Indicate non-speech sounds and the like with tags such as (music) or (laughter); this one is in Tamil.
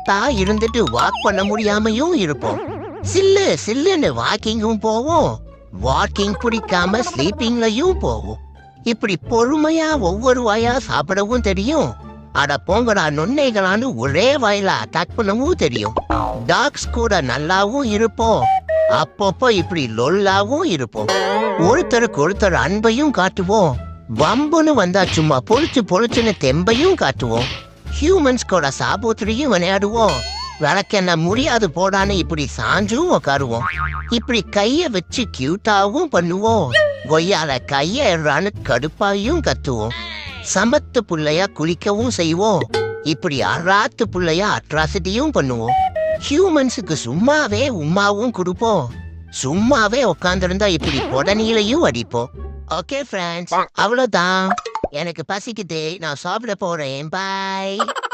பார்த்தா இருந்துட்டு வாக் பண்ண முடியாமையும் இருப்போம். சில்லு சில்லுன்னு வாக்கிங்கும் போவோம். வாக்கிங் பிடிக்காம ஸ்லீப்பிங்லயும் போவோம். இப்படி பொறுமையா ஒவ்வொரு வாயா சாப்பிடவும் தெரியும். அட போங்கடா நுண்ணைகளான்னு ஒரே வாயில அட்டாக் பண்ணவும் தெரியும். டாக்ஸ் கூட நல்லாவும் இருப்போம். அப்பப்போ இப்படி லொல்லாவும் இருப்போம். ஒருத்தருக்கு ஒருத்தர் அன்பையும் காட்டுவோம். வம்புன்னு வந்தா சும்மா பொழிச்சு பொழிச்சுன்னு தெம்பையும் காட்டுவோம். ஹியூமன்ஸ் கூட சாபூத்திரியும் விளையாடுவோம் விளக்கென்ன முடியாது போடான்னு இப்படி சாஞ்சும் உக்காருவோம் இப்படி கைய வச்சு கியூட்டாவும் பண்ணுவோம் கொய்யால கைய எறான்னு கடுப்பாயும் கத்துவோம் சமத்து புள்ளையா குளிக்கவும் செய்வோம் இப்படி அராத்து புள்ளையா அட்ராசிட்டியும் பண்ணுவோம் ஹியூமன்ஸுக்கு சும்மாவே உம்மாவும் கொடுப்போம் சும்மாவே உட்காந்துருந்தா இப்படி உடனீலையும் அடிப்போம் ஓகே ஃப்ரெண்ட்ஸ் அவ்வளவுதான் எனக்கு பசிக்குது. நான் சாப்பிட போறேன். பாய் (laughs)